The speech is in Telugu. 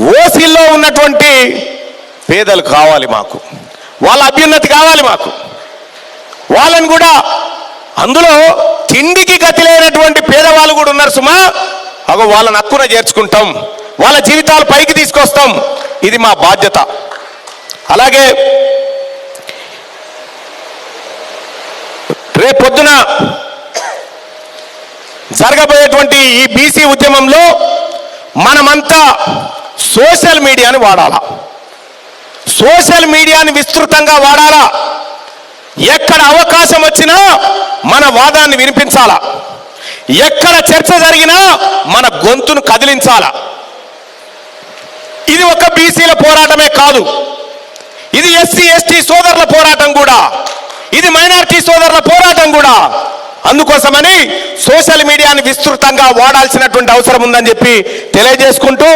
ఓసీల్లో ఉన్నటువంటి పేదలు కావాలి మాకు. వాళ్ళ అభ్యున్నతి కావాలి మాకు. వాళ్ళని కూడా అందులో తిండికి గతి లేనటువంటి పేదవాళ్ళు కూడా ఉన్నారు సుమా. అగో వాళ్ళని హక్కున చేర్చుకుంటాం. వాళ్ళ జీవితాలు పైకి తీసుకొస్తాం. ఇది మా బాధ్యత. అలాగే రేపొద్దున జరగబోయేటువంటి ఈ బీసీ ఉద్యమంలో మనమంతా సోషల్ మీడియాని వాడాలా. సోషల్ మీడియాని విస్తృతంగా వాడాలా. ఎక్కడ అవకాశం వచ్చినా మన వాదాన్ని వినిపించాలా. ఎక్కడ చర్చ జరిగినా మన గొంతును కదిలించాలా. ఇది ఒక బీసీల పోరాటమే కాదు. ఇది ఎస్సీ ఎస్టీ సోదరుల పోరాటం కూడా. ఇది మైనారిటీ సోదరుల పోరాటం కూడా. అందుకోసమని సోషల్ మీడియాని విస్తృతంగా వాడాల్సినటువంటి అవసరం ఉందని చెప్పి తెలియజేసుకుంటూ